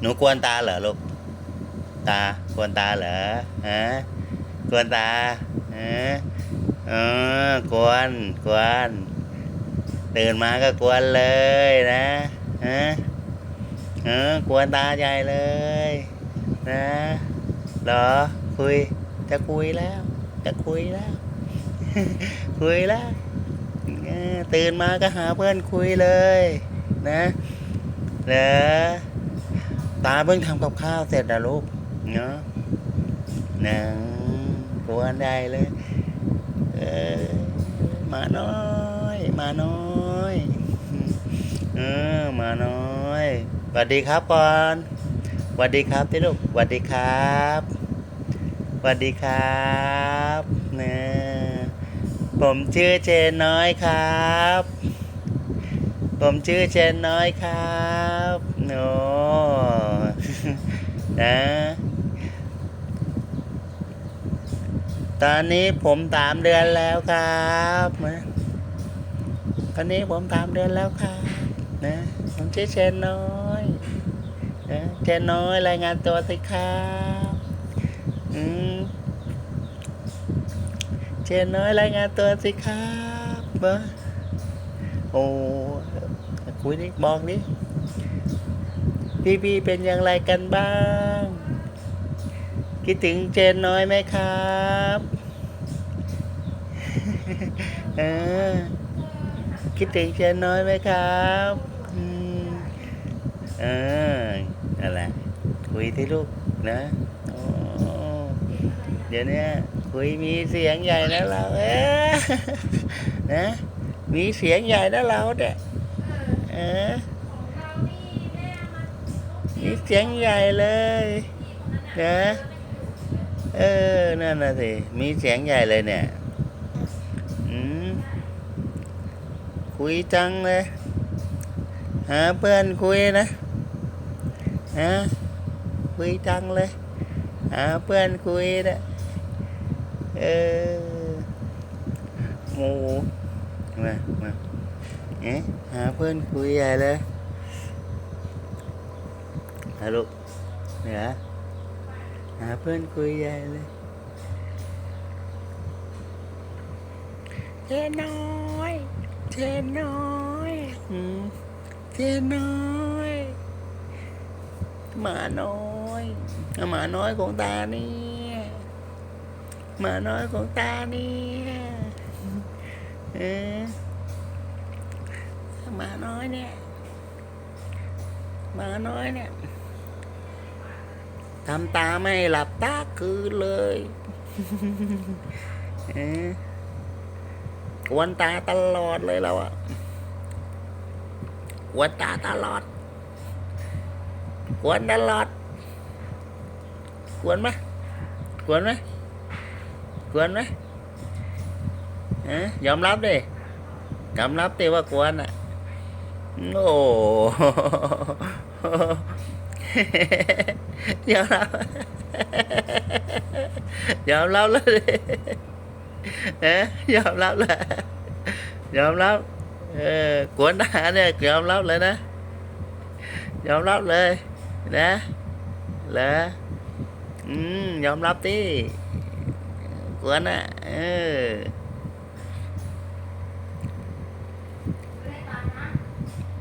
หนูกวนตาเหรอลูก ตากวนตาเหรอฮะกวนตาฮะเออกวนกวนตื่นมาก็กวนเลยนะฮะเออกวนตาใหญ่เลย นะเหรอคุยจะคุยแล้ว จะคุยแล้ว คุยแล้วตื่นมาก็หาเพื่อนคุยเลย นะเหรอ ตาเพิ่งทำกับข้าวเสร็จนะลูกเนาะนะกวนได้เลย เออมาน้อย มาน้อยเออมาน้อยสวัสดีครับก่อนสวัสดีครับที่ลูกสวัสดีครับสวัสดีครับนะผมชื่อเจนน้อยครับ ผมชื่อเจนน้อยครับโน นะตอนนี้ผมสามเดือนแล้วครับนะตอนนี้ผมสามเดือนแล้วครับนะผมชื่อเชนน้อยนะเชนน้อยรายงานตัวสิครับอืมเชนน้อยรายงานตัวสิครับโอ้คุยดิบอกดิ พี่ๆเป็นอย่างไรกันบ้าง คิดถึงเจนน้อยไหมครับเออคิดถึงเจนน้อยไหมครับอืมเออนั่นแหละคุยที่ลูกนะเดี๋ยวนี้คุยมีเสียงใหญ่นะเราเอ๊นะมีเสียงใหญ่นะเราเนี่ยเออ มีเสียงใหญ่เลยนะเออ นั่นน่ะสิ มีเสียงใหญ่เลยเนี่ย อืม คุยจังเลย หาเพื่อนคุยนะ ฮะ คุยจังเลย หาเพื่อนคุยนะ เออโมมามาเอ๊ะหาเพื่อนคุยใหญ่เลย ฮัลโหลเนี่ยหาเพื่อนคุยใหญ่เลยเจนน้อยเจนน้อยอืมเจนน้อยหมาน้อยหมาน้อยของตาเนี่ยหมาน้อยของตาเนี่ยเออหมาน้อยเนี่ยหมาน้อยเนี่ย ทำตาไม่หลับตาคืนเลยเอ๊ะกวนตาตลอดเลยเราอะกวนตาตลอดกวนตลอดกวนไหมกวนไหมกวนไหมเอ๊ะยอมรับดิยอมรับดิว่ากวนอะโอ้ ยอมรับยอมรับเลยเอ๊ะยอมรับเลยยอมรับ